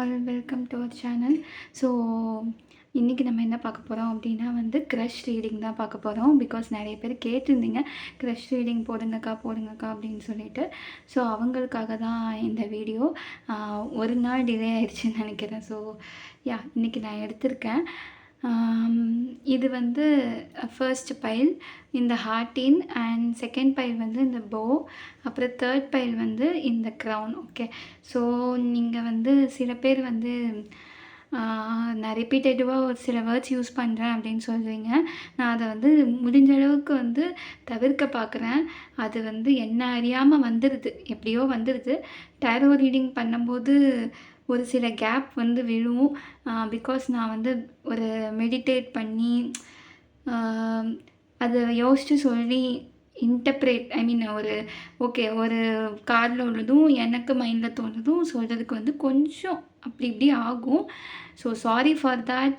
All welcome to our channel. So இன்றைக்கி நம்ம என்ன பார்க்க போகிறோம் அப்படின்னா வந்து க்ரஷ் ரீடிங் தான் பார்க்க போகிறோம் பிகாஸ் நிறைய பேர் கேட்டிருந்தீங்க க்ரஷ் ரீடிங் போடுங்கக்கா போடுங்கக்கா அப்படின்னு சொல்லிட்டு. ஸோ அவங்களுக்காக தான் இந்த வீடியோ ஒரு நாள் டிலே ஆயிடுச்சுன்னு நினைக்கிறேன். ஸோ யா இன்றைக்கி நான் எடுத்திருக்கேன். இது வந்து ஃபர்ஸ்ட் பைல் இந்த ஹார்டின் அண்ட் செகண்ட் பைல் வந்து இந்த போ அப்புறம் தேர்ட் பைல் வந்து இந்த க்ரௌன் ஓகே ஸோ நீங்கள் வந்து சில பேர் வந்து நான் ரிப்பீட்டடிவாக ஒரு சில வேர்ட்ஸ் யூஸ் பண்ணுறேன் அப்படின்னு சொல்கிறீங்க நான் அதை வந்து முடிஞ்ச அளவுக்கு வந்து தவிர்க்க பார்க்குறேன். அது வந்து என்ன அறியாமல் வந்துடுது எப்படியோ வந்துடுது டேரோ ரீடிங் பண்ணும்போது ஒரு சில கேப் வந்து விழும். பிகாஸ் நான் வந்து ஒரு மெடிடேட் பண்ணி அதை யோசித்து சொல்லி இன்டர்ப்ரேட் ஐ மீன் ஒரு ஓகே ஒரு காரில் உள்ளதும் எனக்கு மைண்டில் தோணுதும் சொல்கிறதுக்கு வந்து கொஞ்சம் அப்படி இப்படி ஆகும். ஸோ சாரி ஃபார் தேட்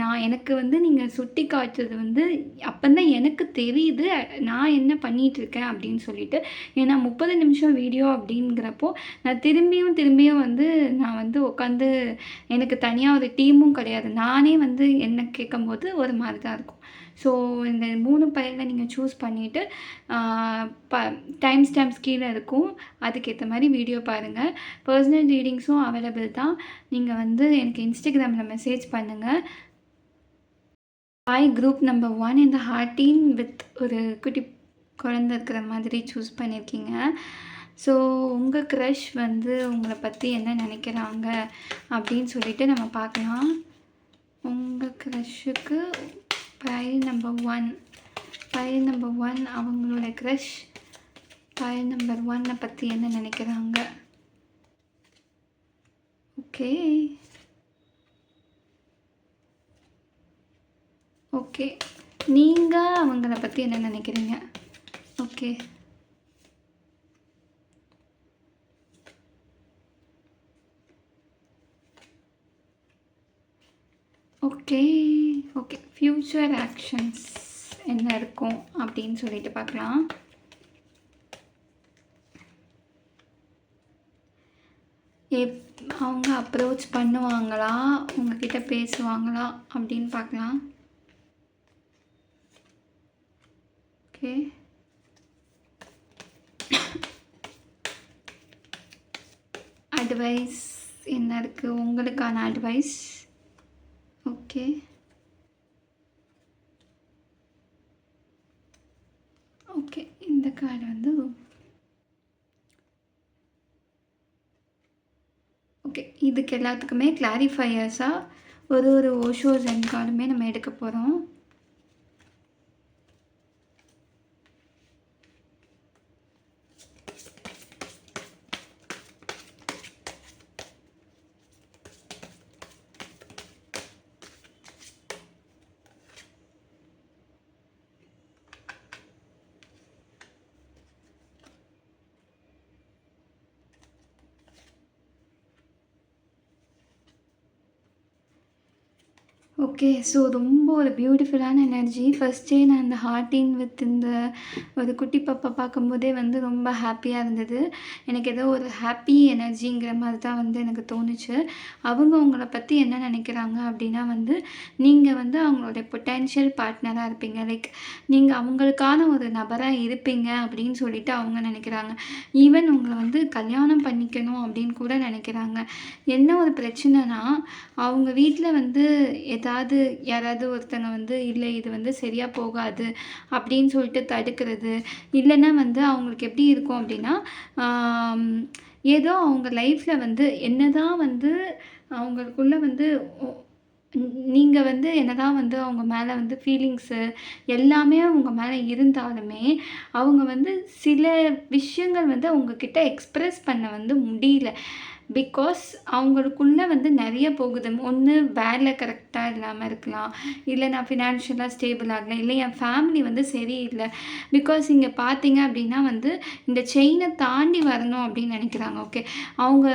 நான் எனக்கு வந்து நீங்கள் சுட்டி காட்டுறது வந்து அப்போந்தான் எனக்கு தெரியுது. நான் என்ன பண்ணிகிட்ருக்கேன் அப்படின்னு சொல்லிட்டு. ஏன்னா முப்பது நிமிஷம் வீடியோ அப்படிங்கிறப்போ நான் திரும்பியும் திரும்பியும் வந்து நான் வந்து உட்காந்து எனக்கு தனியாக ஒரு டீமும் கிடையாது. நானே வந்து என்ன கேட்கும்போது ஒரு மாதிரி தான் இருக்கும். ஸோ இந்த மூணு பையனில் நீங்கள் சூஸ் பண்ணிவிட்டு ப டைம் ஸ்டாம்ப்ஸ் கீழே இருக்கும். அதுக்கேற்ற மாதிரி வீடியோ பாருங்கள் பர்சனல் ரீடிங்ஸும் அவைலபிள் தான். நீங்கள் வந்து எனக்கு இன்ஸ்டாகிராமில் மெசேஜ் பண்ணுங்கள் பாய் குரூப் நம்பர் ஒன் இந்த ஹார்டின் வித் ஒரு குட்டி குழந்த இருக்கிற மாதிரி சூஸ் பண்ணியிருக்கீங்க ஸோ உங்கள் க்ரஷ் வந்து உங்களை பற்றி என்ன நினைக்கிறாங்க? அப்படின்னு சொல்லிட்டு நம்ம பார்க்கலாம். உங்கள் க்ரஷ்ஷுக்கு file number one file number one அவங்களோட க்ரஷ் பைல் நம்பர் ஒன்னை பற்றி என்ன நினைக்கிறாங்க ஓகே ஓகே நீங்கள் அவங்கள பற்றி என்ன நினைக்கிறீங்க okay okay okay future actions என்ன இருக்கும் அப்படின்னு சொல்லிட்டு பார்க்கலாம். எப் அவங்க அப்ரோச் பண்ணுவாங்களா? உங்ககிட்ட பேசுவாங்களா? அப்படின்னு பார்க்கலாம். ஓகே அட்வைஸ் என்ன இருக்குது உங்களுக்கான அட்வைஸ் ஓகே. ஓகே இந்த கார்டு வந்து ஓகே இதுக்கு எல்லாத்துக்குமே கிளாரிஃபையர்ஸாக ஒரு ஒரு ஓஷோ ஜென் கார்டுமே நம்ம எடுக்க போகிறோம் ஓகே ஸோ ரொம்ப ஒரு பியூட்டிஃபுல்லான எனர்ஜி ஃபஸ்ட்டே நான் இந்த ஹார்டின் வித் இந்த ஒரு குட்டி பாப்பா பார்க்கும்போதே வந்து ரொம்ப ஹாப்பியாக இருந்தது. எனக்கு ஏதோ ஒரு ஹாப்பி எனர்ஜிங்கிற மாதிரி தான் வந்து எனக்கு தோணுச்சு. அவங்க உங்களை பற்றி என்ன நினைக்கிறாங்க அப்படின்னா வந்து நீங்கள் வந்து அவங்களுடைய பொட்டென்ஷியல் பார்ட்னராக இருப்பீங்க. லைக் நீங்கள் அவங்களுக்கான ஒரு நபராக இருப்பீங்க அப்படின்னு சொல்லிட்டு அவங்க நினைக்கிறாங்க. ஈவன் உங்களை வந்து கல்யாணம் பண்ணிக்கணும் அப்படின்னு கூட நினைக்கிறாங்க. என்ன ஒரு பிரச்சனைனா அவங்க வீட்டில் வந்து ஏதாவது யாராவது ஒருத்தங்க வந்து இல்லை இது வந்து சரியாக போகாது அப்படின்னு சொல்லிட்டு தடுக்கிறது. இல்லைன்னா வந்து அவங்களுக்கு எப்படி இருக்கும் அப்படின்னா ஏதோ அவங்க லைஃப்பில் வந்து என்ன தான் வந்து அவங்களுக்குள்ளே வந்து நீங்கள் வந்து என்னதான் வந்து அவங்க மேலே வந்து ஃபீலிங்ஸு எல்லாமே அவங்க மேலே இருந்தாலுமே அவங்க வந்து சில விஷயங்கள் வந்து அவங்கக்கிட்ட எக்ஸ்ப்ரெஸ் பண்ண வந்து முடியல. பிகாஸ் அவங்களுக்குள்ளே வந்து நிறைய போகுது. ஒன்று வேலை கரெக்டாக இல்லாமல் இருக்கலாம். இல்லை நான் ஃபினான்ஷியலாக ஸ்டேபிள் ஆகலாம் இல்லை என் ஃபேமிலி வந்து சரியில்லை. பிகாஸ் இங்கே பார்த்தீங்க அப்படின்னா வந்து இந்த செயினை தாண்டி வரணும் அப்படின்னு நினைக்கிறாங்க. ஓகே அவங்க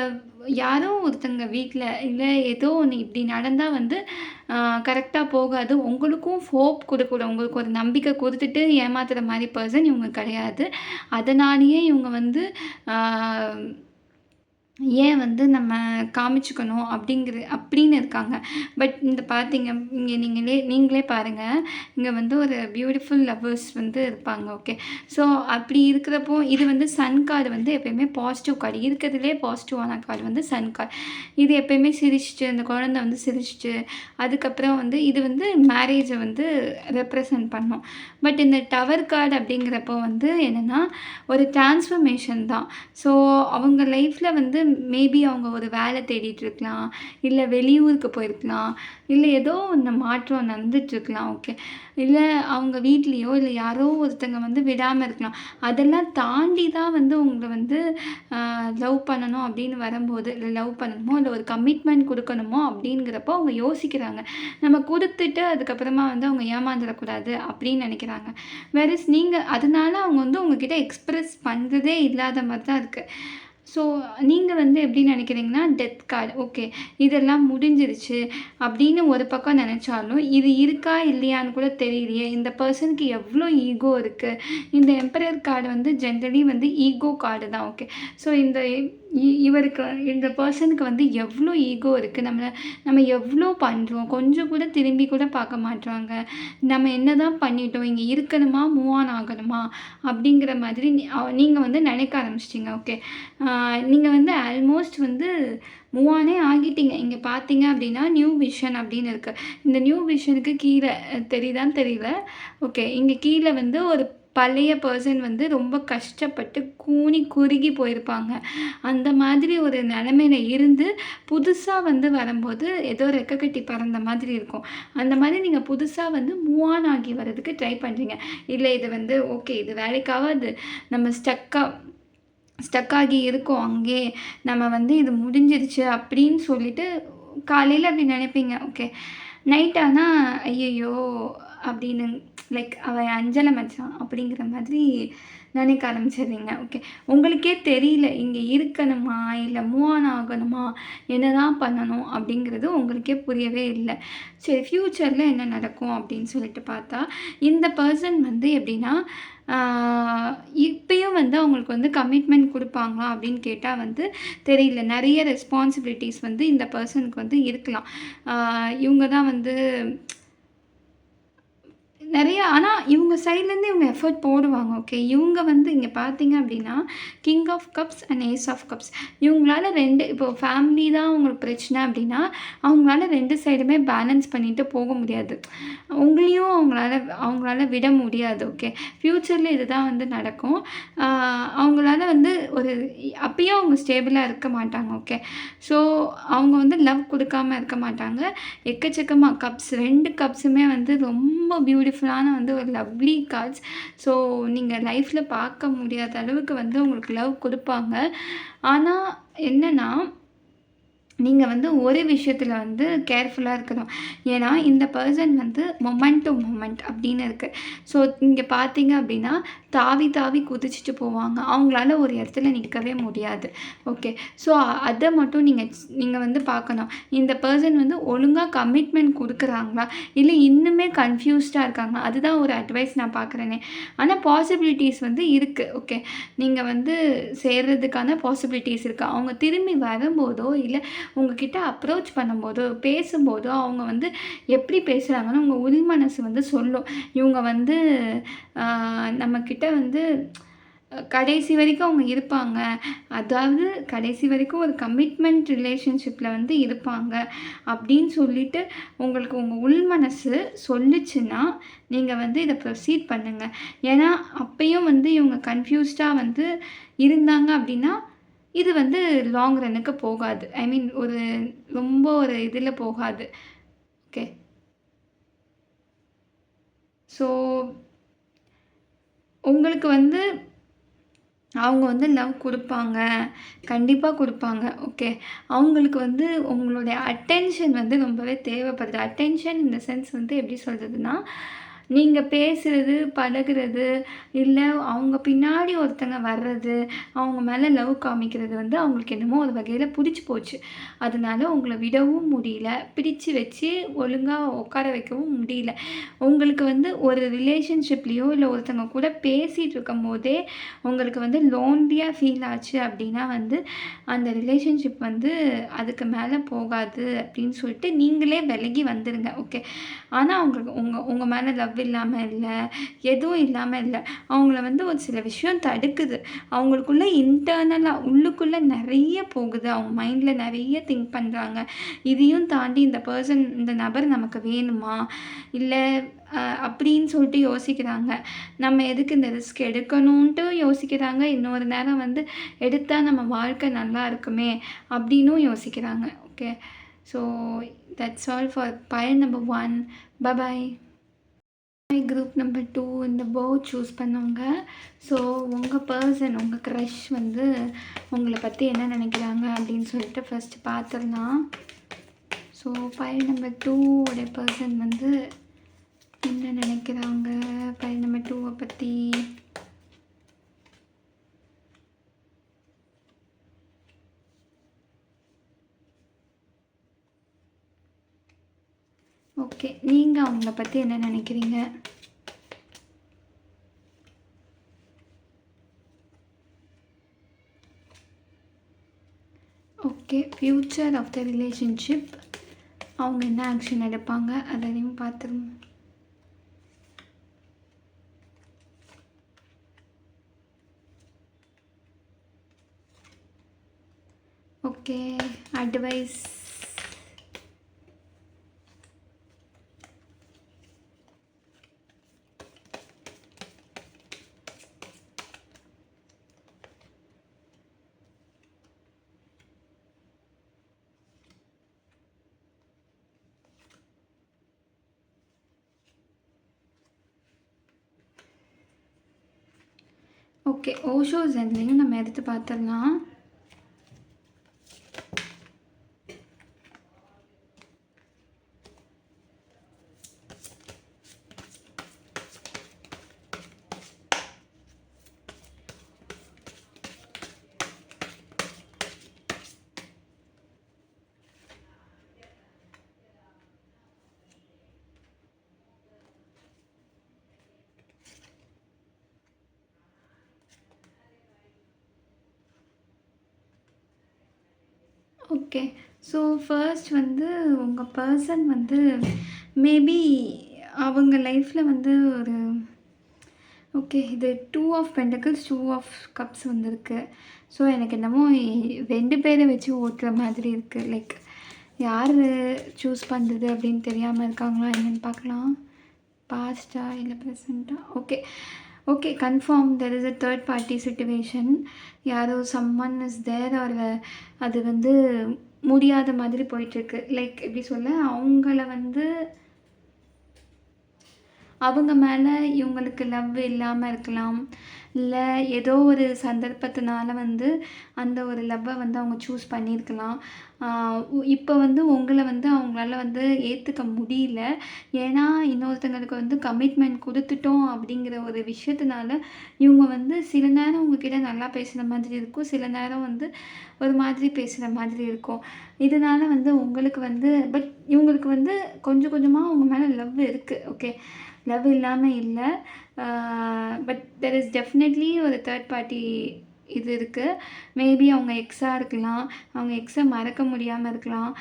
யாரோ ஒருத்தங்க வீட்டில் இல்லை ஏதோ ஒன்று இப்படி நடந்தால் வந்து கரெக்டாக போகாது. உங்களுக்கும் ஹோப் கொடுக்கூட உங்களுக்கு ஒரு நம்பிக்கை கொடுத்துட்டு ஏமாத்துகிற மாதிரி பர்சன் இவங்க கிடையாது. அதனாலேயே இவங்க வந்து ஏன் வந்து நம்ம காமிச்சுக்கணும் அப்படிங்கிற அப்படின்னு இருக்காங்க. பட் இந்த பார்த்தீங்க இங்கே நீங்களே நீங்களே பாருங்கள் இங்கே வந்து ஒரு பியூட்டிஃபுல் லவ்வர்ஸ் வந்து இருப்பாங்க ஓகே ஸோ அப்படி இருக்கிறப்போ இது வந்து சன் கார்டு வந்து எப்பயுமே பாசிட்டிவ் கார்டு இருக்கிறதுலே பாசிட்டிவான கார்டு வந்து சன் கார்டு இது எப்பயுமே சிரிச்சிச்சு அந்த குழந்தை வந்து சிரிச்சிட்டு அதுக்கப்புறம் வந்து இது வந்து மேரேஜை வந்து ரெப்ரசன்ட் பண்ணும். பட் இந்த டவர் கார்டு அப்படிங்கிறப்போ வந்து என்னென்னா ஒரு டிரான்ஸ்ஃபர்மேஷன் தான். ஸோ அவங்க லைஃப்பில் வந்து மேபி அவங்க ஒரு வேலை தேடிட்டு இருக்கலாம் இல்லை வெளியூருக்கு போயிருக்கலாம் இல்லை ஏதோ இந்த மாற்றம் நடந்துட்டுருக்கலாம் ஓகே இல்லை அவங்க வீட்லேயோ இல்லை யாரோ ஒருத்தங்க வந்து விடாமல் இருக்கலாம். அதெல்லாம் தாண்டி தான் வந்து உங்களை வந்து லவ் பண்ணணும் அப்படின்னு வரும்போது இல்லை லவ் பண்ணணுமோ இல்லை ஒரு கமிட்மெண்ட் கொடுக்கணுமோ அப்படிங்கிறப்போ அவங்க யோசிக்கிறாங்க. நம்ம கொடுத்துட்டு அதுக்கப்புறமா வந்து அவங்க ஏமாந்துடக்கூடாது அப்படின்னு நினைக்கிறாங்க. வேறஸ் நீங்கள் அதனால அவங்க வந்து உங்ககிட்ட எக்ஸ்ப்ரெஸ் பண்ணுறதே இல்லாத மாதிரி தான் இருக்குது ஸோ நீங்கள் வந்து எப்படி நினைக்கிறீங்கன்னா டெத் கார்டு ஓகே இதெல்லாம் முடிஞ்சிருச்சு அப்படின்னு ஒரு பக்கம் நினச்சாலும் இது இருக்கா இல்லையான்னு கூட தெரியலையே. இந்த பர்சனுக்கு எவ்வளோ ஈகோ இருக்குது இந்த எம்பரர் கார்டு வந்து ஜென்ரலி வந்து ஈகோ கார்டு தான் ஓகே ஸோ இந்த இவருக்கு இந்த பர்சனுக்கு வந்து எவ்வளோ ஈகோ இருக்குது நம்மளை நம்ம எவ்வளோ பண்ணுறோம் கொஞ்சம் கூட திரும்பி கூட பார்க்க மாட்றாங்க. நம்ம என்ன தான் பண்ணிட்டோம் இங்கே இருக்கணுமா மூவ் ஆன் ஆகணுமா அப்படிங்கிற மாதிரி நீங்கள் வந்து நினைக்க ஆரம்பிச்சிட்டிங்க ஓகே நீங்கள் வந்து ஆல்மோஸ்ட் வந்து மூவ் ஆனே ஆகிட்டீங்க. இங்கே பார்த்தீங்க அப்படின்னா நியூ விஷன் அப்படின்னு இருக்குது இந்த நியூ விஷனுக்கு கீழே தெரியுதான்னு தெரியல. ஓகே இங்கே கீழே வந்து ஒரு பழைய பர்சன் வந்து ரொம்ப கஷ்டப்பட்டு கூனி குறுகி போயிருப்பாங்க. அந்த மாதிரி ஒரு நிலமையில இருந்து புதுசாக வந்து வரும்போது ஏதோ ரெக்க கட்டி பறந்த மாதிரி இருக்கும். அந்த மாதிரி நீங்கள் புதுசாக வந்து மூவ் ஆன் ஆகி வர்றதுக்கு ட்ரை பண்ணுறீங்க இல்லை இது வந்து ஓகே இது வேலைக்காவது நம்ம ஸ்டக்காக ஸ்டக் ஆகி இருக்கோம் அங்கே. நம்ம வந்து இது முடிஞ்சிருச்சு அப்படின்னு சொல்லிட்டு காலையில் அப்படி நினைப்பீங்க. ஓகே நைட் ஆனால் ஐயையோ அப்படின்னு லைக் அவள் அஞ்சலை மச்சான் அப்படிங்கிற மாதிரி நினைக்க ஆரம்பிச்சிடுறீங்க. ஓகே உங்களுக்கே தெரியல இங்கே இருக்கணுமா இல்லை மூவ் ஆன் ஆகணுமா என்ன தான் பண்ணணும் அப்படிங்கிறது உங்களுக்கே புரியவே இல்லை. சரி ஃப்யூச்சரில் என்ன நடக்கும் அப்படின்னு சொல்லிட்டு பார்த்தா இந்த பர்சன் வந்து எப்படின்னா இப்பயும் வந்து அவங்களுக்கு வந்து கமிட்மெண்ட் கொடுப்பாங்களா அப்படின்னு கேட்டால் வந்து தெரியல. நிறைய ரெஸ்பான்சிபிலிட்டிஸ் வந்து இந்த பர்சனுக்கு வந்து இருக்கலாம். இவங்க தான் வந்து நிறைய ஆனால் இவங்க சைட்லேருந்து இவங்க எஃபர்ட் போடுவாங்க ஓகே இவங்க வந்து இங்கே பார்த்தீங்க அப்படின்னா king of cups and ace of cups இவங்களால ரெண்டு இப்போ ஃபேமிலி தான் அவங்களுக்கு பிரச்சனை அப்படின்னா அவங்களால ரெண்டு சைடுமே பேலன்ஸ் பண்ணிட்டு போக முடியாது. உங்களையும் அவங்களால அவங்களால விட முடியாது ஓகே ஃப்யூச்சரில் இதுதான் வந்து நடக்கும். அவங்களால வந்து ஒரு அப்பயும் அவங்க ஸ்டேபிளாக இருக்க மாட்டாங்க ஓகே ஸோ அவங்க வந்து லவ் கொடுக்காம இருக்க மாட்டாங்க. எக்கச்சக்கமாக கப்ஸ் ரெண்டு கப்ஸுமே வந்து ரொம்ப பியூட்டிஃபுல் பியூட்டிஃபுல்லான வந்து ஒரு லவ்லி கார்ட்ஸ் ஸோ நீங்கள் லைஃப்பில் பார்க்க முடியாத அளவுக்கு வந்து உங்களுக்கு லவ் கொடுப்பாங்க. ஆனால் என்னென்னா நீங்கள் வந்து ஒரு விஷயத்தில் வந்து கேர்ஃபுல்லாக இருக்கணும். ஏன்னா இந்த பர்சன் வந்து மொமெண்ட் டு மொமெண்ட் அப்படின்னு இருக்குது ஸோ இங்கே பார்த்தீங்க அப்படின்னா தாவி தாவி குதிச்சுட்டு போவாங்க. அவங்களால ஒரு இடத்துல நிற்கவே முடியாது. ஓகே ஸோ அதை மட்டும் நீங்கள் நீங்கள் வந்து பார்க்கணும். இந்த பர்சன் வந்து ஒழுங்காக கமிட்மெண்ட் கொடுக்குறாங்களா? இல்லை இன்னுமே கன்ஃபியூஸ்டாக இருக்காங்களா? அதுதான் ஒரு அட்வைஸ் நான் பார்க்குறேனே. ஆனால் பாசிபிலிட்டிஸ் வந்து இருக்குது ஓகே நீங்கள் வந்து சேர்றதுக்கான பாசிபிலிட்டிஸ் இருக்குது அவங்க திரும்பி வரும்போதோ இல்லை உங்ககிட்ட அப்ரோச் பண்ணும்போதோ பேசும்போதோ அவங்க வந்து எப்படி பேசுகிறாங்கன்னு உங்கள் உள் மனசு வந்து சொல்லும். இவங்க வந்து நம்மக்கிட்ட வந்து கடைசி வரைக்கும் அவங்க இருப்பாங்க. அதாவது கடைசி வரைக்கும் ஒரு கமிட்மெண்ட் ரிலேஷன்ஷிப்பில் வந்து இருப்பாங்க. அப்படின்னு சொல்லிட்டு உங்களுக்கு உங்கள் உள் மனசு சொல்லிச்சுன்னா நீங்கள் வந்து இதை ப்ரொசீட் பண்ணுங்கள் ஏன்னா அப்பையும் வந்து இவங்க கன்ஃபியூஸ்டாக வந்து இருந்தாங்க அப்படின்னா இது வந்து லாங் ரன்னுக்கு போகாது. ஐ மீன் ஒரு ரொம்ப ஒரு இதில் போகாது. ஓகே ஸோ உங்களுக்கு வந்து அவங்க வந்து லவ் கொடுப்பாங்க. கண்டிப்பாக கொடுப்பாங்க. ஓகே அவங்களுக்கு வந்து உங்களுடைய அட்டென்ஷன் வந்து ரொம்பவே தேவைப்படுது. அட்டென்ஷன் இந்த சென்ஸ் வந்து எப்படி சொல்கிறதுனா நீங்கள் பேசுகிறது பழகுறது இல்லை அவங்க பின்னாடி ஒருத்தங்க வர்றது அவங்க மேலே லவ் காமிக்கிறது வந்து அவங்களுக்கு என்னமோ ஒரு வகையில் பிடிச்சி போச்சு. அதனால உங்களை விடவும் முடியல. பிடிச்சு வச்சு ஒழுங்காக உட்கார வைக்கவும் முடியல. உங்களுக்கு வந்து ஒரு ரிலேஷன்ஷிப்லேயோ இல்லை ஒருத்தங்க கூட பேசிகிட்டு இருக்கும் போதே உங்களுக்கு வந்து லோன்லியாக ஃபீல் ஆச்சு அப்படின்னா வந்து அந்த ரிலேஷன்ஷிப் வந்து அதுக்கு மேலே போகாது அப்படின்னு சொல்லிட்டு நீங்களே விலகி வந்துடுங்க ஓகே ஆனால் அவங்களுக்கு உங்கள் உங்கள் மேலே லவ் இல்லாமல் இல்லை எதுவும் இல்லாமல் இல்லை. அவங்கள வந்து ஒரு சில விஷயம் தடுக்குது. அவங்களுக்குள்ளே இன்டர்னலாக உள்ளுக்குள்ளே நிறைய போகுது. அவங்க மைண்டில் நிறைய திங்க் பண்ணுறாங்க இதையும் தாண்டி இந்த பர்சன் இந்த நபர் நமக்கு வேணுமா? இல்லை அப்படின்னு சொல்லிட்டு யோசிக்கிறாங்க. நம்ம எதுக்கு இந்த ரிஸ்க் எடுக்கணுன்ட்டு யோசிக்கிறாங்க. இன்னொரு நேரம் வந்து எடுத்தால் நம்ம வாழ்க்கை நல்லா இருக்குமே அப்படின்னும் யோசிக்கிறாங்க. Okay so that's all for pile number one bye bye group number two இந்த போ சூஸ் பண்ணவங்க. ஸோ உங்கள் பர்சன் உங்கள் க்ரஷ் வந்து உங்களை பற்றி என்ன நினைக்கிறாங்க அப்படின்னு சொல்லிட்டு ஃபஸ்ட்டு பார்த்துடலாம். ஸோ ஃபைல் நம்பர் டூவோடைய பர்சன் வந்து என்ன நினைக்கிறாங்க? ஃபைல் நம்பர் டூவை பற்றி ஓகே நீங்கள் அவங்கள பற்றி என்ன நினைக்கிறீங்க? Okay future of the relationship அவங்க என்ன ஆக்ஷன் எடுப்பாங்க? அதையும் பார்த்துருவோம் ஓகே அட்வைஸ் ஓகே ஓஷோ ஜென்லையும் நம்ம எடுத்து பார்த்துடலாம். ஓகே ஸோ ஃபர்ஸ்ட் வந்து உங்கள் பர்சன் வந்து மேபி அவங்க லைஃப்பில் வந்து ஒரு ஓகே இது two of pentacles two of cups வந்திருக்கு. ஸோ எனக்கு என்னமோ ரெண்டு பேரை வச்சு ஓட்டுற மாதிரி இருக்குது லைக் யார் சூஸ் பண்ணுறது அப்படின்னு தெரியாமல் இருக்காங்களா என்னென்னு பார்க்கலாம். பாஸ்ட்டாக இல்லை ப்ரெசண்ட்டாக okay okay confirm there is a third party situation யாரோ சம்மன் இஸ் தேர் ஆர் அது வந்து முடியாத மாதிரி போயிட்டுருக்கு. லைக் எப்படி சொல்ல? அவங்கள வந்து அவங்க மேலே இவங்களுக்கு லவ் இல்லாமல் இருக்கலாம். இல்லை ஏதோ ஒரு சந்தர்ப்பத்தினால வந்து அந்த ஒரு லவ்வை வந்து அவங்க சூஸ் பண்ணியிருக்கலாம் இப்போ வந்து உங்களை வந்து அவங்களால வந்து ஏற்றுக்க முடியல. ஏன்னா இன்னொருத்தங்களுக்கு வந்து கமிட்மெண்ட் கொடுத்துட்டோம் அப்படிங்கிற ஒரு விஷயத்தினால இவங்க வந்து சில நேரம் உங்ககிட்ட நல்லா பேசுகிற மாதிரி இருக்கும். சில நேரம் வந்து ஒரு மாதிரி பேசுகிற மாதிரி இருக்கும். இதனால வந்து உங்களுக்கு வந்து பட் இவங்களுக்கு வந்து கொஞ்சம் கொஞ்சமாக அவங்க மேலே லவ் இருக்குது ஓகே லவ் இல்லாமல் இல்லை. பட் தெர் இஸ் டெஃபினெட்லி ஒரு தேர்ட் பார்ட்டி இது இருக்குது மேபி அவங்க எக்ஸாக இருக்கலாம். அவங்க எக்ஸை மறக்க முடியாமல் இருக்கலாம்.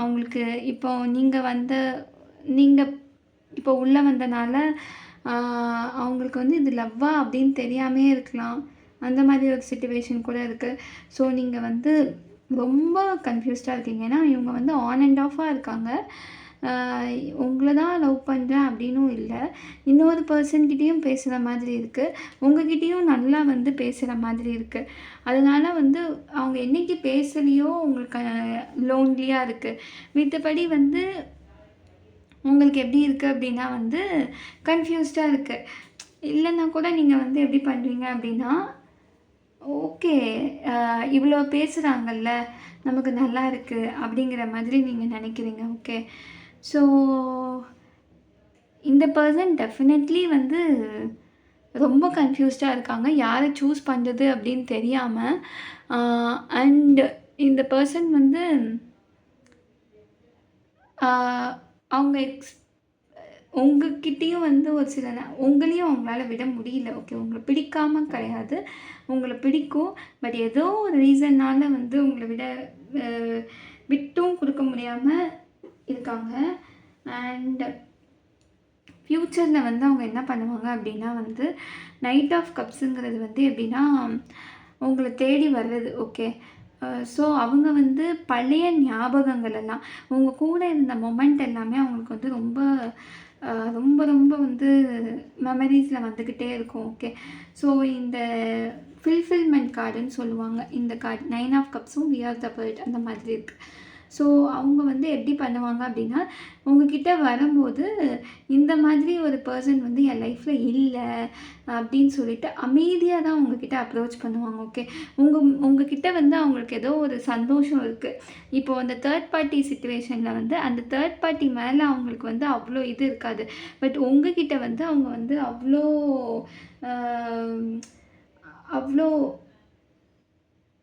அவங்களுக்கு இப்போ நீங்கள் வந்த நீங்கள் இப்போ உள்ளே வந்தனால அவங்களுக்கு வந்து இது லவ்வா அப்படின்னு தெரியாமே இருக்கலாம். அந்த மாதிரி ஒரு சுச்சுவேஷன் கூட இருக்குது ஸோ நீங்கள் வந்து ரொம்ப கன்ஃபியூஸ்டாக இருக்கீங்க. ஏன்னா இவங்க வந்து ஆன் அண்ட் ஆஃபாக இருக்காங்க. உங்களை தான் லவ் பண்ணுறேன் அப்படின்னும் இல்லை. இன்னொரு பர்சன்கிட்டேயும் பேசுகிற மாதிரி இருக்குது உங்ககிட்டேயும் நல்லா வந்து பேசுகிற மாதிரி இருக்குது அதனால் வந்து அவங்க என்றைக்கு பேசலையோ உங்களுக்கு லோன்லியாக இருக்குது மித்தபடி வந்து உங்களுக்கு எப்படி இருக்குது அப்படின்னா வந்து கன்ஃபியூஸ்டாக இருக்குது இல்லைன்னா கூட நீங்கள் வந்து எப்படி பண்ணுவீங்க அப்படின்னா ஓகே இவ்வளோ பேசுகிறாங்கல்ல நமக்கு நல்லா இருக்குது அப்படிங்கிற மாதிரி நீங்கள் நினைக்கிறீங்க. ஓகே ஸோ இந்த பர்சன் டெஃபினெட்லி வந்து ரொம்ப கன்ஃப்யூஸ்டாக இருக்காங்க. யாரை சூஸ் பண்ணுறது அப்படின்னு தெரியாமல் அண்டு இந்த பர்சன் வந்து அவங்க எக்ஸ் உங்ககிட்டேயும் வந்து ஒரு சில உங்களையும் அவங்களால விட முடியல. ஓகே உங்களை பிடிக்காம கிடையாது. உங்களை பிடிக்கும். பட் ஏதோ ஒரு ரீசன்னால் வந்து உங்களை விட விட்டும் கொடுக்க முடியாமல் இருக்காங்க. அண்ட் ஃப்யூச்சரில் வந்து அவங்க என்ன பண்ணுவாங்க அப்படின்னா வந்து நைட் ஆஃப் கப்ஸுங்கிறது வந்து எப்படின்னா உங்களை தேடி வர்றது ஓகே ஸோ அவங்க வந்து பழைய ஞாபகங்கள் எல்லாம் உங்கள் கூட இருந்த மொமெண்ட் எல்லாமே அவங்களுக்கு வந்து ரொம்ப ரொம்ப ரொம்ப வந்து மெமரிஸில் வந்துக்கிட்டே இருக்கும் ஓகே ஸோ இந்த ஃபில்ஃபில்மெண்ட் கார்டுன்னு சொல்லுவாங்க. இந்த கார்டு நைன் ஆஃப் கப்ஸும் வி ஆர் த பேர்ட் அந்த மாதிரி இருக்குது ஸோ அவங்க வந்து எப்படி பண்ணுவாங்க அப்படின்னா உங்ககிட்ட வரும்போது இந்த மாதிரி ஒரு பர்சன் வந்து என் லைஃப்பில் இல்லை அப்படின்னு சொல்லிட்டு அமைதியாக தான் உங்ககிட்ட அப்ரோச் பண்ணுவாங்க ஓகே உங்கள் உங்ககிட்ட வந்து அவங்களுக்கு ஏதோ ஒரு சந்தோஷம் இருக்குது இப்போது அந்த தேர்ட் பார்ட்டி சுச்சுவேஷனில் வந்து அந்த தேர்ட் பார்ட்டி மேலே அவங்களுக்கு வந்து அவ்வளோ இது இருக்காது. பட் உங்ககிட்ட வந்து அவங்க வந்து அவ்வளோ அவ்வளோ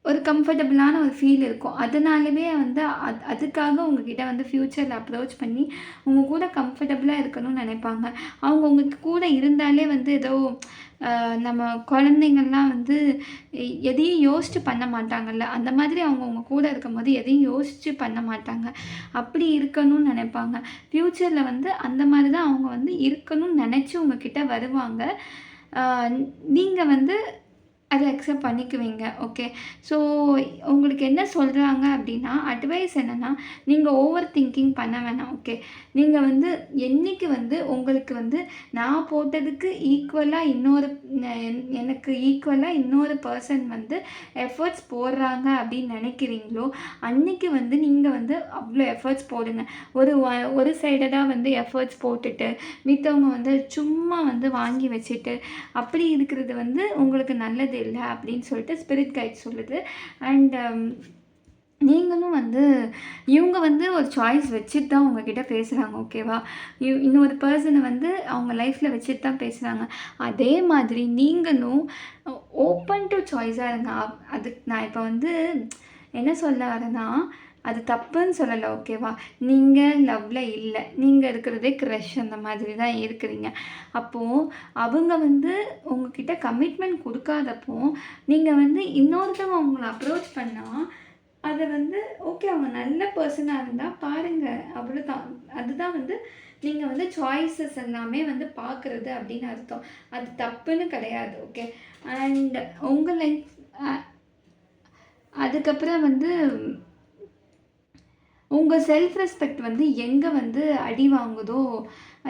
ஒரு கம்ஃபர்டபுளான ஒரு ஃபீல் இருக்கும். அதனாலவே வந்து அது அதுக்காக உங்ககிட்ட வந்து ஃப்யூச்சரில் அப்ரோச் பண்ணி உங்கள் கூட கம்ஃபர்டபுளாக இருக்கணும்னு நினைப்பாங்க. அவங்க உங்கள் கூட இருந்தாலே வந்து ஏதோ நம்ம குழந்தைங்கள்லாம் வந்து எதையும் யோசிச்சு பண்ண மாட்டாங்கல்ல. அந்த மாதிரி அவங்க அவங்க கூட இருக்கும்போது எதையும் யோசித்து பண்ண மாட்டாங்க. அப்படி இருக்கணும்னு நினைப்பாங்க. ஃப்யூச்சரில் வந்து அந்த மாதிரி தான் அவங்க வந்து இருக்கணும்னு நினச்சி உங்ககிட்ட வருவாங்க. நீங்கள் வந்து அதை அக்செப்ட் பண்ணிக்குவீங்க. ஓகே ஸோ உங்களுக்கு என்ன சொல்கிறாங்க அப்படின்னா அட்வைஸ் என்னென்னா நீங்கள் ஓவர் திங்கிங் பண்ண வேணாம். ஓகே நீங்கள் வந்து என்னைக்கு வந்து உங்களுக்கு வந்து நான் போட்டதுக்கு ஈக்குவலாக இன்னொரு எனக்கு ஈக்குவலாக இன்னொரு பர்சன் வந்து எஃபர்ட்ஸ் போடுறாங்க அப்படின்னு நினைக்கிறீங்களோ அன்றைக்கி வந்து நீங்கள் வந்து அவ்வளோ எஃபர்ட்ஸ் போடுங்க. ஒரு ஒரு ஒரு சைடடாக வந்து எஃபர்ட்ஸ் போட்டுட்டு மித்தவங்க வந்து சும்மா வந்து வாங்கி வச்சுட்டு அப்படி இருக்கிறது வந்து உங்களுக்கு நல்லது. இல்லை அப்படின்னு சொல்லிட்டு ஸ்பிரிட் கைட் சொல்லுது. அண்ட் um, நீங்களும் வந்து இவங்க வந்து ஒரு சாய்ஸ் வச்சுட்டு தான் உங்ககிட்ட பேசுகிறாங்க ஓகேவா இ- இன்னொரு பர்சனை வந்து அவங்க லைஃப்பில் வச்சுட்டு தான் பேசுகிறாங்க அதே மாதிரி நீங்களும் ஓப்பன் டு சாய்ஸாக இருங்க. அதுக்கு நான் இப்போ வந்து என்ன சொல்ல வரேன்னா அது தப்புன்னு சொல்லலை ஓகேவா? நீங்கள் லவ்வில் இல்லை. நீங்கள் இருக்கிறதே க்ரஷ் அந்த மாதிரி தான் இருக்கிறீங்க. அப்போது அவங்க வந்து உங்ககிட்ட கமிட்மெண்ட் கொடுக்காதப்போ நீங்கள் வந்து இன்னொருத்தவங்க உங்களை அப்ரோச் பண்ணால் அதை வந்து ஓகே அவங்க நல்ல பர்சனாக இருந்தால் பாருங்கள் அவ்வளோதான் அதுதான் வந்து நீங்கள் வந்து சாய்ஸஸ் எல்லாமே வந்து பார்க்குறது அப்படின்னு அர்த்தம். அது தப்புன்னு கிடையாது ஓகே அண்ட் உங்கள் லைஃப் அதுக்கப்புறம் வந்து உங்கள் செல்ஃப் ரெஸ்பெக்ட் வந்து எங்கே வந்து அடி வாங்குதோ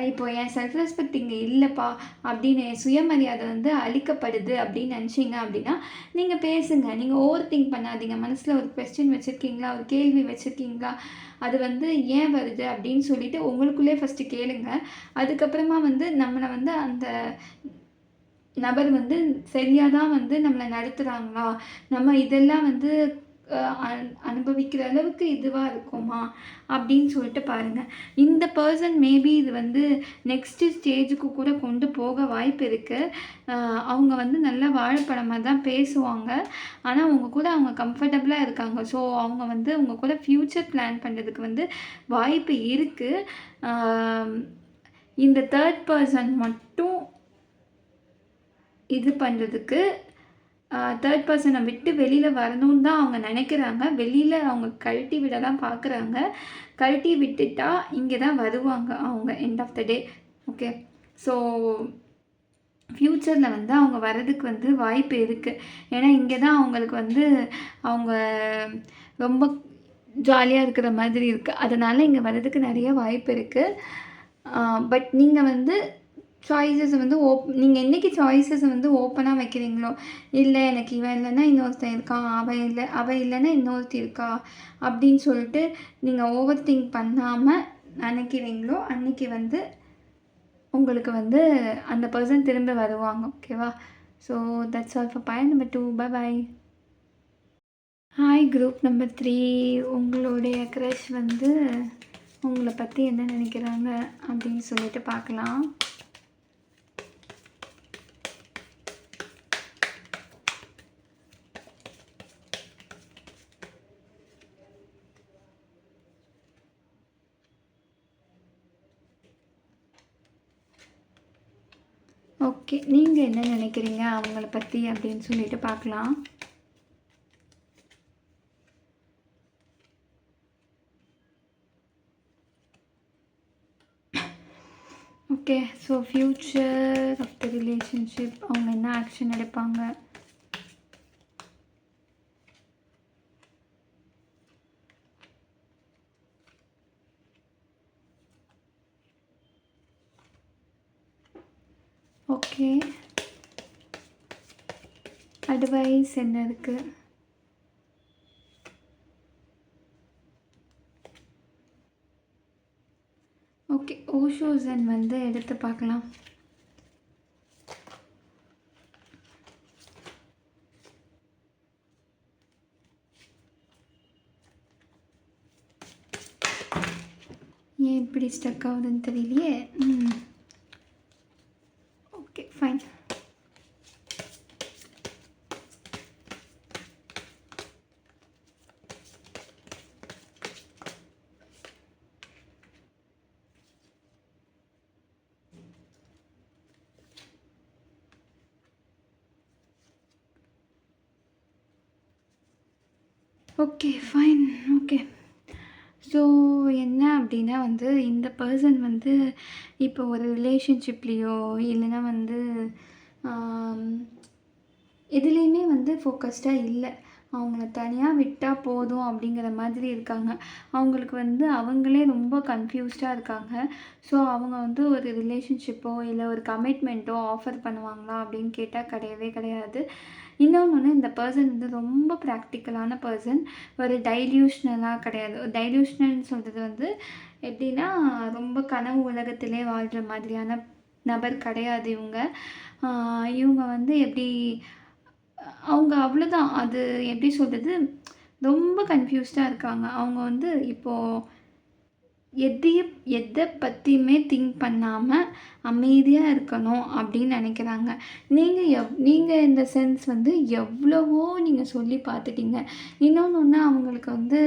இப்போ என் செல்ஃப் ரெஸ்பெக்ட் இங்கே இல்லைப்பா அப்படின்னு என் சுயமரியாதை வந்து அழிக்கப்படுது அப்படின்னு நினச்சிங்க அப்படின்னா நீங்கள் பேசுங்க. நீங்கள் ஓவர் திங்க் பண்ணாதீங்க. மனசில் ஒரு கொஸ்டின் வச்சுருக்கீங்களா? ஒரு கேள்வி வச்சுருக்கீங்களா? அது வந்து ஏன் வருது அப்படின்னு சொல்லிட்டு உங்களுக்குள்ளே ஃபஸ்ட்டு கேளுங்க. அதுக்கப்புறமா வந்து நம்மளை வந்து அந்த நபர் வந்து சரியாக தான் வந்து நம்மளை நடத்துகிறாங்களா நம்ம இதெல்லாம் வந்து அனுபவிக்கிற அளவுக்கு இதுவாக இருக்குமா? அப்படின்னு சொல்லிட்டு பாருங்கள் இந்த பர்சன் மேபி இது வந்து நெக்ஸ்ட்டு ஸ்டேஜுக்கு கூட கொண்டு போக வாய்ப்பு இருக்குது அவங்க வந்து நல்ல வாழைப்படமாக தான் பேசுவாங்க. ஆனால் அவங்க கூட அவங்க கம்ஃபர்டபுளாக இருக்காங்க. ஸோ அவங்க வந்து அவங்க கூட ஃப்யூச்சர் பிளான் பண்ணுறதுக்கு வந்து வாய்ப்பு இருக்குது இந்த தேர்ட் பர்சன் மட்டும் இது பண்ணுறதுக்கு தேர்ட் பர்சனை விட்டு வெளியில் வரணும்னு தான் அவங்க நினைக்கிறாங்க. வெளியில் அவங்க கழட்டி விட தான் பார்க்குறாங்க. கழட்டி விட்டுட்டா இங்கே தான் வருவாங்க அவங்க end of the day okay so ஃப்யூச்சரில் வந்து அவங்க வர்றதுக்கு வந்து வாய்ப்பு இருக்குது ஏன்னா இங்கே தான் அவங்களுக்கு வந்து அவங்க ரொம்ப ஜாலியாக இருக்கிற மாதிரி இருக்குது அதனால் இங்கே வர்றதுக்கு நிறைய வாய்ப்பு இருக்குது பட் நீங்கள் வந்து சாய்ஸஸ் வந்து ஓப் நீங்கள் என்றைக்கு சாய்ஸஸ் வந்து ஓப்பனாக வைக்கிறீங்களோ இல்லை எனக்கு இவன் இல்லைன்னா இன்னொருத்தன் இருக்கான் அவன் இல்லை அவள் இல்லைன்னா இன்னொருத்தி இருக்கா? அப்படின்னு சொல்லிட்டு நீங்கள் ஓவர் திங்க் பண்ணாமல் நினைக்கிறீங்களோ அன்றைக்கி வந்து உங்களுக்கு வந்து அந்த பர்சன் திரும்ப வருவாங்க ஓகேவா so that's all for point number two bye bye hi group number three உங்களுடைய க்ரஷ் வந்து உங்களை பற்றி என்ன நினைக்கிறாங்க அப்படின்னு சொல்லிட்டு பார்க்கலாம். ஓகே நீங்கள் என்ன நினைக்கிறீங்க? அவங்கள பற்றி அப்படின்னு சொல்லிட்டு பார்க்கலாம். Okay so future of the relationship அவங்க என்ன ஆக்ஷன் எடுப்பாங்க ஓகே அட்வைஸ் என்ன இருக்குது ஓகே ஓஷோசன் வந்து எடுத்து பார்க்கலாம். ஏன் இப்படி ஸ்டக் ஆகுதுன்னு தெரியலையே? ம் okay fine okay fine okay so என்ன அப்படின்னா வந்து இந்த பர்சன் வந்து இப்போ ஒரு ரிலேஷன்ஷிப்லேயோ இல்லைன்னா வந்து எதுலேயுமே வந்து ஃபோக்கஸ்டாக இல்லை. அவங்கள தனியாக விட்டால் போதும் அப்படிங்கிற மாதிரி இருக்காங்க. அவங்களுக்கு வந்து அவங்களே ரொம்ப கன்ஃபியூஸ்டாக இருக்காங்க. ஸோ அவங்க வந்து ஒரு ரிலேஷன்ஷிப்போ இல்லை ஒரு கமிட்மெண்ட்டோ ஆஃபர் பண்ணுவாங்களா அப்படின்னு கேட்டால் கிடையவே கிடையாது. இன்னொன்று ஒன்று இந்த பர்சன் வந்து ரொம்ப ப்ராக்டிக்கலான பர்சன் ஒரு டைல்யூஷ்னலாக கிடையாது. டைல்யூஷ்னல்னு சொல்கிறது வந்து எப்படின்னா ரொம்ப கனவு உலகத்திலே வாழ்கிற மாதிரியான நபர் கிடையாது இவங்க. இவங்க வந்து எப்படி அவங்க அவ்வளோதான் அது எப்படி சொல்கிறது ரொம்ப கன்ஃபியூஸ்டாக இருக்காங்க. அவங்க வந்து இப்போது எதையும் எதை பற்றியுமே திங்க் பண்ணாமல் அமைதியாக இருக்கணும் அப்படின்னு நினைக்கிறாங்க. நீங்கள் எவ் நீங்கள் இந்த சென்ஸ் வந்து எவ்வளவோ நீங்கள் சொல்லி பார்த்துட்டீங்க. இன்னொன்று ஒன்று அவங்களுக்கு வந்து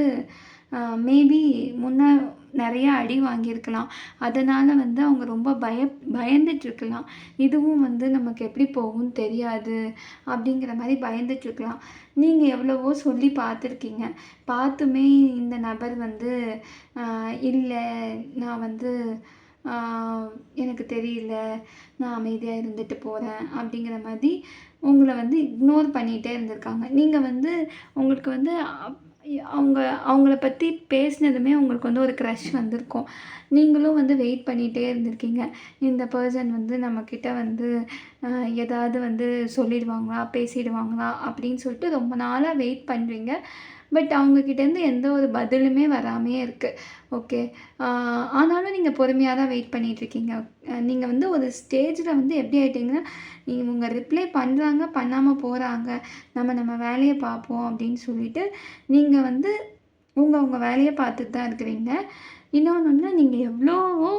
மேபி முன்ன நிறைய அடி வாங்கியிருக்கலாம். அதனால் வந்து அவங்க ரொம்ப பய பயந்துட்டுருக்கலாம் இதுவும் வந்து நமக்கு எப்படி போகும்னு தெரியாது அப்படிங்கிற மாதிரி பயந்துட்டுருக்கலாம் நீங்கள் எவ்வளவோ சொல்லி பார்த்துருக்கீங்க. பார்த்துமே இந்த நபர் வந்து இல்லை நான் வந்து எனக்கு தெரியல நான் அமைதியாக இருந்துட்டு போகிறேன் அப்படிங்கிற மாதிரி உங்களை வந்து இக்னோர் பண்ணிகிட்டே இருந்திருக்காங்க. நீங்கள் வந்து உங்களுக்கு வந்து அப்- அவங்க அவங்கள பற்றி பேசினதுமே உங்களுக்கு வந்து ஒரு க்ரஷ் வந்திருக்கும். நீங்களும் வந்து வெயிட் பண்ணிகிட்டே இருந்திருக்கீங்க. இந்த பர்சன் வந்து நம்மக்கிட்ட வந்து ஏதாவது வந்து சொல்லிடுவாங்களா பேசிடுவாங்களா அப்படின்னு சொல்லிட்டு ரொம்ப நாளாக வெயிட் பண்ணுறீங்க பட் அவங்கக்கிட்டேருந்து எந்த ஒரு பதிலுமே வராமையே இருக்குது ஓகே ஆனாலும் நீங்கள் பொறுமையாக தான் வெயிட் பண்ணிகிட்ருக்கீங்க நீங்கள் வந்து ஒரு ஸ்டேஜில் வந்து எப்படி ஆயிட்டீங்கன்னா இவங்க ரிப்ளை பண்ணுறாங்க பண்ணாமல் போகிறாங்க நம்ம நம்ம வேலையை பார்ப்போம் அப்படின்னு சொல்லிட்டு நீங்கள் வந்து உங்கள் உங்கள் வேலையை பார்த்துட்டு தான் இருக்கிறீங்க. இன்னொன்று வந்து நீங்கள் எவ்வளோவோ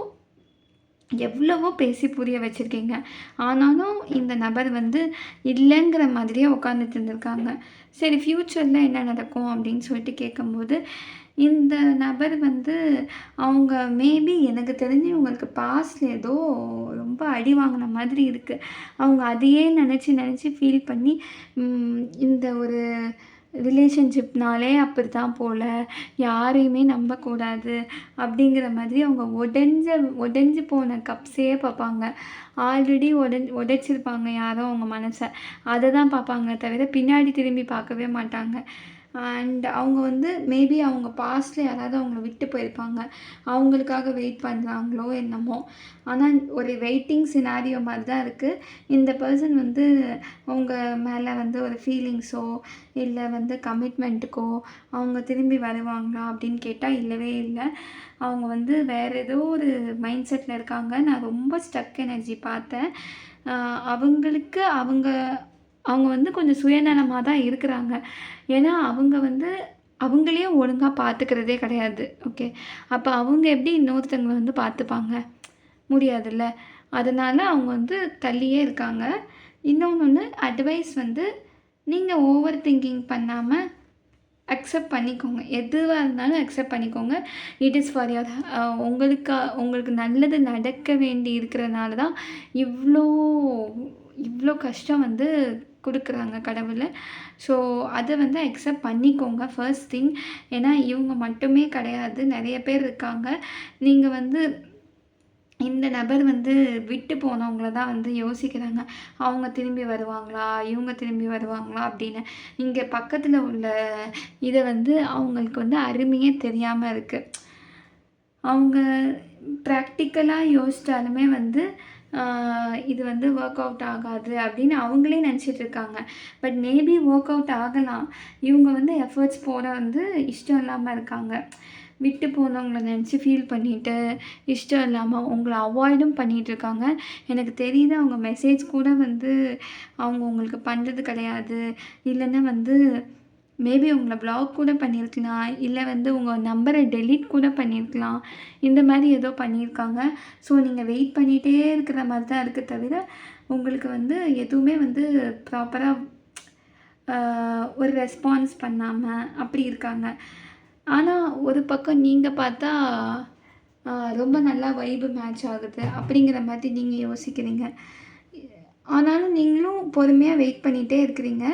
எவ்வளவோ பேசி புரிய வச்சுருக்கீங்க. ஆனாலும் இந்த நபர் வந்து இல்லைங்கிற மாதிரியே உட்காந்துட்டு இருந்திருக்காங்க. சரி ஃப்யூச்சரில் என்ன நடக்கும் அப்படின்னு சொல்லிட்டு கேட்கும்போது இந்த நபர் வந்து அவங்க மேபி எனக்கு தெரிஞ்சு இவங்களுக்கு பாஸ்டில் ஏதோ ரொம்ப அடி வாங்கின மாதிரி இருக்குது அவங்க அதையே நினச்சி நினச்சி ஃபீல் பண்ணி இந்த ஒரு ரிலேஷன்ஷிப்னாலே அப்படி தான் போல். யாரையுமே நம்பக்கூடாது அப்படிங்கிற மாதிரி அவங்க உடஞ்ச உடஞ்சி போன கப்ஸையே பார்ப்பாங்க. ஆல்ரெடி உடஞ் உடைச்சிருப்பாங்க யாரோ அவங்க மனசை. அதை தான் பார்ப்பாங்க தவிர பின்னாடி திரும்பி பார்க்கவே மாட்டாங்க. அண்ட் அவங்க வந்து மேபி அவங்க பாஸ்ட்டில் யாராவது அவங்கள விட்டு போயிருப்பாங்க. அவங்களுக்காக வெயிட் பண்ணுறாங்களோ என்னமோ. ஆனால் ஒரு வெயிட்டிங் சினாரியோ மாதிரி தான் இருக்குது இந்த பர்சன் வந்து அவங்க மேலே வந்து ஒரு ஃபீலிங்ஸோ இல்லை வந்து கமிட்மெண்ட்டுக்கோ அவங்க திரும்பி வருவாங்களா அப்படின்னு கேட்டால் இல்லவே இல்லை. அவங்க வந்து வேறு ஏதோ ஒரு மைண்ட் செட்டில் இருக்காங்க. நான் ரொம்ப ஸ்டக் எனர்ஜி பார்த்தேன். அவங்களுக்கு அவங்க அவங்க வந்து கொஞ்சம் சுயநலமாக தான் இருக்கிறாங்க. ஏன்னா அவங்க வந்து அவங்களே ஒழுங்காக பார்த்துக்கிறதே கிடையாது. ஓகே? அப்போ அவங்க எப்படி இன்னொருத்தவங்களை வந்து பார்த்துப்பாங்க முடியாதுல்ல. அதனால் அவங்க வந்து தள்ளியே இருக்காங்க. இன்னொன்று ஒன்று அட்வைஸ் வந்து நீங்கள் ஓவர் திங்கிங் பண்ணாமல் அக்செப்ட் பண்ணிக்கோங்க. எதுவாக இருந்தாலும் அக்செப்ட் பண்ணிக்கோங்க. இட் இஸ் ஃபார் யர் உங்களுக்கு உங்களுக்கு நல்லது நடக்க வேண்டி இருக்கிறனால தான் இவ்வளோ இவ்வளோ கஷ்டம் வந்து கொடுக்குறாங்க கடவுள். ஸோ அதை வந்து அக்செப்ட் பண்ணிக்கோங்க. ஃபர்ஸ்ட் திங் ஏன்னா இவங்க மட்டுமே கிடையாது. நிறைய பேர் இருக்காங்க. நீங்கள் வந்து இந்த நபர் வந்து விட்டு போனவங்கள தான் வந்து யோசிக்கிறாங்க. அவங்க திரும்பி வருவாங்களா? இவங்க திரும்பி வருவாங்களா? அப்படின்னு. இங்கே பக்கத்தில் உள்ள இதை வந்து அவங்களுக்கு வந்து அருமையே தெரியாமல் இருக்குது அவங்க ப்ராக்டிக்கலாக யோசித்தாலுமே வந்து இது வந்து ஒர்க் அவுட் ஆகாது அப்படின்னு அவங்களே நினச்சிட்டு இருக்காங்க. பட் மேபி ஒர்க் அவுட் ஆகலாம். இவங்க வந்து எஃபர்ட்ஸ் போட வந்து இஷ்டம் இல்லாமல் இருக்காங்க. விட்டு போனவங்களை நினச்சி ஃபீல் பண்ணிவிட்டு இஷ்டம் இல்லாமல் உங்களை அவாய்டும் பண்ணிகிட்ருக்காங்க எனக்கு தெரியுது அவங்க மெசேஜ் கூட வந்து அவங்க உங்களுக்கு பண்ணுறது கிடையாது. இல்லைன்னா வந்து மேபி உங்களை பிளாக் கூட பண்ணியிருக்கலாம் இல்லை வந்து உங்கள் நம்பரை டெலீட் கூட பண்ணியிருக்கலாம். இந்த மாதிரி ஏதோ பண்ணியிருக்காங்க. ஸோ நீங்கள் வெயிட் பண்ணிகிட்டே இருக்கிற மாதிரி தான் இருக்குது தவிர உங்களுக்கு வந்து எதுவுமே வந்து ப்ராப்பராக ஒரு ரெஸ்பான்ஸ் பண்ணாமல் அப்படி இருக்காங்க. ஆனால் ஒரு பக்கம் நீங்கள் பார்த்தா ரொம்ப நல்லா வைபு மேட்ச் ஆகுது அப்படிங்கிற மாதிரி நீங்கள் யோசிக்கிறீங்க. ஆனாலும் நீங்களும் பொறுமையாக வெயிட் பண்ணிகிட்டே இருக்கிறீங்க.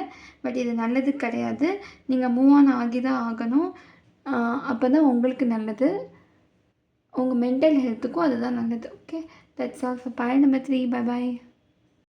பட் இது நல்லது கிடையாது. நீங்கள் மூவ் ஆன் ஆகி தான் ஆகணும். அப்போ தான் உங்களுக்கு நல்லது. உங்கள் மென்டல் ஹெல்த்துக்கும் அதுதான் நல்லது. Okay that's all for pile number three bye bye